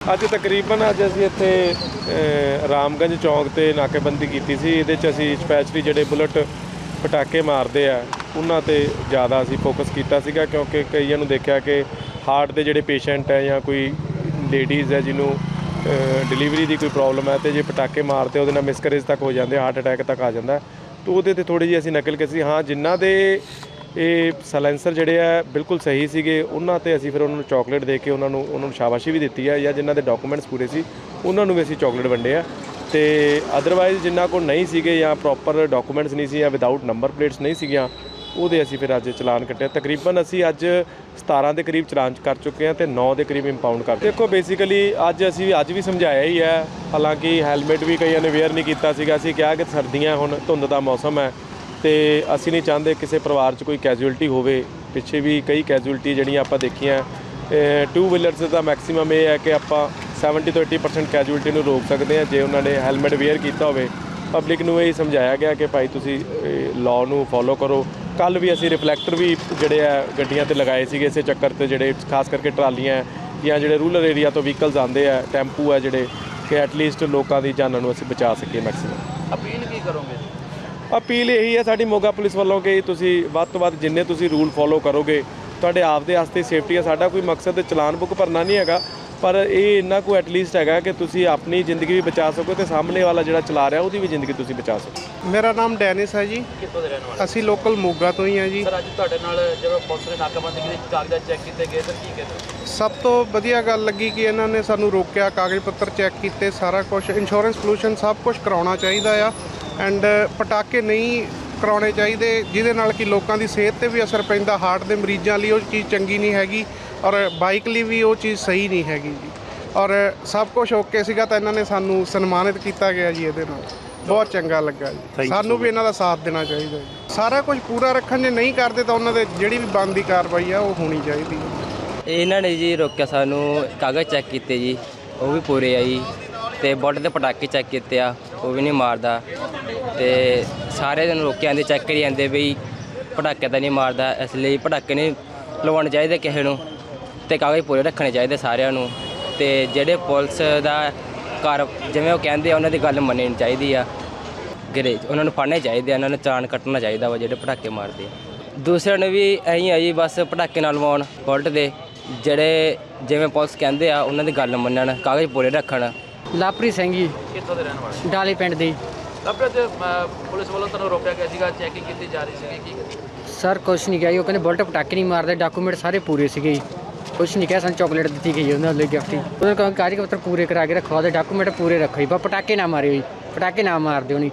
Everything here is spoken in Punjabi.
ਅੱਜ ਤਕਰੀਬਨ ਅੱਜ ਅਸੀਂ ਇੱਥੇ ਰਾਮਗੰਜ ਚੌਂਕ ਤੇ ਨਾਕੇਬੰਦੀ ਕੀਤੀ ਸੀ। ਇਹਦੇ 'ਚ ਅਸੀਂ ਸਪੈਸ਼ਲੀ ਜਿਹੜੇ ਬੁਲਟ ਪਟਾਕੇ ਮਾਰਦੇ ਆ, ਉਹਨਾਂ ਤੇ ਜ਼ਿਆਦਾ ਅਸੀਂ ਫੋਕਸ ਕੀਤਾ ਸੀਗਾ ਕਿਉਂਕਿ ਕਈਆਂ ਨੂੰ ਦੇਖਿਆ ਕਿ ਹਾਰਟ ਦੇ ਜਿਹੜੇ ਪੇਸ਼ੈਂਟ ਹੈ ਜਾਂ ਕੋਈ ਲੇਡੀਜ਼ ਹੈ ਜਿਹਨੂੰ ਡਿਲੀਵਰੀ ਦੀ ਕੋਈ ਪ੍ਰੋਬਲਮ ਹੈ ਤੇ ਜੇ ਪਟਾਕੇ ਮਾਰਦੇ ਉਹਦੇ ਨਾਲ ਮਿਸਕਰੇਜ ਤੱਕ ਹੋ ਜਾਂਦੇ ਹਾਰਟ ਅਟੈਕ ਤੱਕ ਆ ਜਾਂਦਾ। ਤਾਂ ਉਹਦੇ ਤੇ ਥੋੜੀ ਜਿਹੀ ਅਸੀਂ ਨਕਲ ਕੀਤੀ ਸੀ। ਹਾਂ, ਜਿਨ੍ਹਾਂ ਦੇ ਇਹ ਸਲੈਂਸਰ ਜਿਹੜੇ ਆ, ਬਿਲਕੁਲ ਸਹੀ ਸੀਗੇ। ਉਹਨਾਂ ਤੇ ਅਸੀਂ ਫਿਰ ਉਹਨਾਂ ਨੂੰ ਚਾਕਲੇਟ ਦੇ ਕੇ ਉਹਨਾਂ ਨੂੰ ਉਹਨਾਂ ਨੂੰ ਸ਼ਾਬਾਸ਼ੀ ਵੀ ਦਿੱਤੀ ਹੈ ਜਾਂ ਜਿਨ੍ਹਾਂ ਦੇ ਡਾਕੂਮੈਂਟਸ ਪੂਰੇ ਸੀ, ਉਹਨਾਂ ਨੂੰ ਵੀ ਅਸੀਂ ਚਾਕਲੇਟ ਵੰਡੇ ਆ। ਤੇ ਅਦਰਵਾਈਜ਼ ਜਿਨ੍ਹਾਂ ਕੋਲ ਨਹੀਂ ਸੀਗੇ ਜਾਂ ਪ੍ਰੋਪਰ ਡਾਕੂਮੈਂਟਸ ਨਹੀਂ ਸੀ ਜਾਂ ਵਿਦਆਊਟ ਨੰਬਰ ਪਲੇਟਸ ਨਹੀਂ ਸੀਗੀਆਂ, ਉਹਦੇ ਅਸੀਂ ਫਿਰ ਅੱਜ ਚਲਾਨ ਕੱਟਿਆ। ਤਕਰੀਬਨ ਅਸੀਂ ਅੱਜ 17 ਦੇ ਕਰੀਬ ਚਲਾਨ ਕਰ ਚੁੱਕੇ ਹਾਂ ਤੇ 9 ਦੇ ਕਰੀਬ ਇੰਪਾਊਂਡ ਕਰ ਦੇਖੋ ਬੇਸਿਕਲੀ ਅੱਜ ਅਸੀਂ ਅੱਜ ਵੀ ਸਮਝਾਇਆ ਹੀ ਹੈ ਹਾਲਾਂਕਿ ਹੈਲਮਟ ਵੀ ਕਈਆਂ ਨੇ ਵੇਅਰ ਨਹੀਂ ਕੀਤਾ ਸੀਗਾ। ਅਸੀਂ ਕਿਹਾ ਕਿ ਸਰਦੀਆਂ ਹੁਣ ਧੁੰਦ ਦਾ ਮੌਸਮ ਹੈ। ਤੇ ਅਸੀਂ ਨਹੀਂ ਚਾਹੁੰਦੇ ਕਿਸੇ ਪਰਿਵਾਰ 'ਚ ਕੋਈ ਕੈਜੂਅਲਟੀ ਹੋਵੇ। ਪਿੱਛੇ ਵੀ ਕਈ ਕੈਜੂਅਲਟੀ ਜਿਹੜੀਆਂ ਆਪਾਂ ਦੇਖੀਆਂ। ਟੂ ਵੀਲਰਸ ਦਾ ਮੈਕਸਿਮਮ ਇਹ ਹੈ ਕਿ ਆਪਾਂ 70 ਤੋਂ 80% ਕੈਜੂਅਲਟੀ ਨੂੰ ਰੋਕ ਸਕਦੇ ਹਾਂ। ਜੇ ਉਹਨਾਂ ਨੇ ਹੈਲਮਟ ਵੇਅਰ ਕੀਤਾ ਹੋਵੇ ਪਬਲਿਕ ਨੂੰ ਇਹ ਸਮਝਾਇਆ ਗਿਆ ਕਿ ਭਾਈ ਤੁਸੀਂ ਲਾਅ ਨੂੰ ਫੋਲੋ ਕਰੋ। ਕੱਲ ਵੀ ਅਸੀਂ ਰਿਫਲੈਕਟਰ ਵੀ ਜਿਹੜੇ ਆ ਗੱਡੀਆਂ ਤੇ ਲਗਾਏ ਸੀਗੇ ਇਸੇ ਚੱਕਰ ਤੇ ਜਿਹੜੇ ਖਾਸ ਕਰਕੇ ਟਰਾਲੀਆਂ ਜਾਂ ਜਿਹੜੇ ਰੂਰਲ ਏਰੀਆ ਤੋਂ ਵਹੀਕਲਸ ਆਉਂਦੇ ਆ, ਟੈਂਪੂ ਆ ਜਿਹੜੇ, ਕਿ ਐਟਲੀਸਟ ਲੋਕਾਂ ਦੀ ਜਾਨਾਂ ਨੂੰ ਅਸੀਂ ਬਚਾ ਸਕੀਏ ਮੈਕਸਿਮਮ ਅਪੀਲ ਕੀ ਕਰੋਗੇ? ਅਪੀਲ ਇਹੀ ਹੈ ਸਾਡੀ ਮੋਗਾ ਪੁਲਿਸ ਵੱਲੋਂ ਕਿ ਤੁਸੀਂ ਵੱਧ ਤੋਂ ਵੱਧ ਜਿੰਨੇ ਤੁਸੀਂ ਰੂਲ ਫੋਲੋ ਕਰੋਗੇ ਤੁਹਾਡੇ ਆਪ ਦੇ ਵਾਸਤੇ ਸੇਫਟੀ ਹੈ ਸਾਡਾ ਕੋਈ ਮਕਸਦ ਚਲਾਨ ਬੁੱਕ ਭਰਨਾ ਨਹੀਂ ਹੈਗਾ ਪਰ ਇਹ ਇੰਨਾ ਕੁ ਐਟਲੀਸਟ ਹੈਗਾ ਕਿ ਤੁਸੀਂ ਆਪਣੀ ਜ਼ਿੰਦਗੀ ਵੀ ਬਚਾ ਸਕੋ ਤੇ ਸਾਹਮਣੇ ਵਾਲਾ ਜਿਹੜਾ ਚਲਾ ਰਿਹਾ ਉਹਦੀ ਵੀ ਜ਼ਿੰਦਗੀ ਤੁਸੀਂ ਬਚਾ ਸਕੋ। ਮੇਰਾ ਨਾਮ ਡੈਨਿਸ ਹੈ ਜੀ। ਕਿੱਥੋਂ ਦੇ ਰਹਿਣ ਵਾਲੇ ਅਸੀਂ ਲੋਕਲ ਮੋਗਾ ਤੋਂ ਹੀ ਹਾਂ ਜੀ। ਸਰ ਅੱਜ ਤੁਹਾਡੇ ਨਾਲ ਜਦੋਂ ਪੁਲਿਸ ਨੇ ਨਾਕਾਬੰਦੀ ਕੀਤੀ ਕਾਗਜ਼ਾਤ ਚੈੱਕ ਕੀਤੇ ਗਏ ਤਾਂ ਕੀ ਕਹਿੰਦੇ ਸਭ ਤੋਂ ਵਧੀਆ ਗੱਲ ਲੱਗੀ ਕਿ ਇਹਨਾਂ ਨੇ ਸਾਨੂੰ ਰੋਕਿਆ ਕਾਗਜ਼ ਪੱਤਰ ਚੈੱਕ ਕੀਤੇ ਸਾਰਾ ਕੁਝ ਇੰਸ਼ੋਰੈਂਸ ਪੋਲੂਸ਼ਨ ਸਭ ਕੁਝ ਕਰਾਉਣਾ ਚਾਹੀਦਾ ਆ। ਐਂਡ ਪਟਾਕੇ ਨਹੀਂ ਕਰਾਉਣੇ ਚਾਹੀਦੇ ਜਿਹਦੇ ਨਾਲ ਕਿ ਲੋਕਾਂ ਦੀ ਸਿਹਤ ਤੇ ਵੀ ਅਸਰ ਪੈਂਦਾ ਹਾਰਟ ਦੇ ਮਰੀਜ਼ਾਂ ਲਈ ਉਹ ਚੀਜ਼ ਚੰਗੀ ਨਹੀਂ ਹੈਗੀ ਔਰ ਬਾਈਕ ਲਈ ਵੀ ਉਹ ਚੀਜ਼ ਸਹੀ ਨਹੀਂ ਹੈਗੀ ਜੀ। ਔਰ ਸਭ ਕੁਝ ਓਕੇ ਸੀਗਾ ਤਾਂ ਇਹਨਾਂ ਨੇ ਸਾਨੂੰ ਸਨਮਾਨਿਤ ਕੀਤਾ ਗਿਆ ਜੀ ਇਹਦੇ ਨਾਲ। ਬਹੁਤ ਚੰਗਾ ਲੱਗਾ ਜੀ। ਸਾਨੂੰ ਵੀ ਇਹਨਾਂ ਦਾ ਸਾਥ ਦੇਣਾ ਚਾਹੀਦਾ ਜੀ। ਸਾਰਾ ਕੁਝ ਪੂਰਾ ਰੱਖਣ ਜੇ ਨਹੀਂ ਕਰਦੇ ਤਾਂ ਉਹਨਾਂ ਦੇ ਜਿਹੜੀ ਵੀ ਬਣਦੀ ਕਾਰਵਾਈ ਆ ਉਹ ਹੋਣੀ ਚਾਹੀਦੀ ਇਹਨਾਂ ਨੇ ਜੀ ਰੋਕਿਆ ਸਾਨੂੰ ਕਾਗਜ਼ ਚੈੱਕ ਕੀਤੇ ਜੀ ਉਹ ਵੀ ਪੂਰੇ ਆ ਜੀ। ਤੇ ਬੋਟ ਦੇ ਪਟਾਕੇ ਚੈੱਕ ਕੀਤੇ ਆ, ਉਹ ਵੀ ਨਹੀਂ ਮਾਰਦਾ। ਤੇ ਸਾਰੇ ਦਿਨ ਰੋਕਿਆ ਜਾਂਦੇ ਚੈੱਕ ਕਰੀ ਜਾਂਦੇ ਵੀ ਪਟਾਕੇ ਤਾਂ ਨਹੀਂ ਮਾਰਦਾ, ਇਸ ਲਈ ਪਟਾਕੇ ਨਹੀਂ ਲਵਾਉਣੇ ਚਾਹੀਦੇ ਕਿਸੇ ਨੂੰ ਤੇ ਕਾਗਜ਼ ਪੂਰੇ ਰੱਖਣੇ ਚਾਹੀਦੇ ਸਾਰਿਆਂ ਨੂੰ। ਤੇ ਜਿਹੜੇ ਪੁਲਿਸ ਦਾ ਕਰ ਜਿਵੇਂ ਉਹ ਕਹਿੰਦੇ ਆ, ਉਹਨਾਂ ਦੀ ਗੱਲ ਮੰਨਣੀ ਚਾਹੀਦੀ ਆ। ਗਰੇਜ, ਉਹਨਾਂ ਨੂੰ ਫੜਨੇ ਚਾਹੀਦੇ ਆ, ਉਹਨਾਂ ਨੂੰ ਚਾਣ ਕੱਟਣਾ ਚਾਹੀਦਾ ਵਾ ਜਿਹੜੇ ਪਟਾਕੇ ਮਾਰਦੇ ਆ। ਦੂਸਰਿਆਂ ਨੂੰ ਵੀ ਐਂ ਆ ਜੀ, ਬਸ ਪਟਾਕੇ ਨਾਲ ਲਵਾਉਣ ਬੁਲਟ ਦੇ। ਜਿਹੜੇ ਜਿਵੇਂ ਪੁਲਿਸ ਕਹਿੰਦੇ ਆ, ਉਹਨਾਂ ਦੀ ਗੱਲ ਮੰਨਣ, ਕਾਗਜ਼ ਪੂਰੇ ਰੱਖਣ। ਲਾਪਰੀ ਸਿੰਘ ਜੀ। ਕਿੱਥੋਂ ਦੇ ਰਹਿਣ ਵਾਲੇ ਡਾਲੇ ਪਿੰਡ ਦੇ। ਲੱਭੇ ਤੇ ਪੁਲਿਸ ਵੱਲੋਂ ਤੁਹਾਨੂੰ ਰੋਕਿਆ ਗਿਆ ਸੀਗਾ ਚੈਕਿੰਗ ਕੀਤੀ ਜਾ ਰਹੀ ਸੀਗੀ ਕੀ ਕਹਿੰਦੇ ਸਰ ਕੁਛ ਨਹੀਂ ਕਿਹਾ ਜੀ ਉਹ ਕਹਿੰਦੇ ਬੁਲਟ ਪਟਾਕੇ ਨਹੀਂ ਮਾਰਦੇ ਡਾਕੂਮੈਂਟ ਸਾਰੇ ਪੂਰੇ ਸੀਗੇ ਜੀ। ਕੁਛ ਨਹੀਂ ਕਿਹਾ ਸਾਨੂੰ ਚਾਕਲੇਟ ਦਿੱਤੀ ਗਈ ਉਹਨਾਂ ਲਈ ਗਿਫਟ ਉਹਨਾਂ ਕੋਲ ਕਾਗਜ਼ ਪੱਤਰ ਪੂਰੇ ਕਰਾ ਕੇ ਰੱਖਵਾ ਦੇ ਡਾਕੂਮੈਂਟ ਪੂਰੇ ਰੱਖੋ ਜੀ ਬਸ ਪਟਾਕੇ ਨਾ ਮਾਰਿਓ ਜੀ ਪਟਾਕੇ ਨਾ ਮਾਰ ਦਿਓ ਨਹੀਂ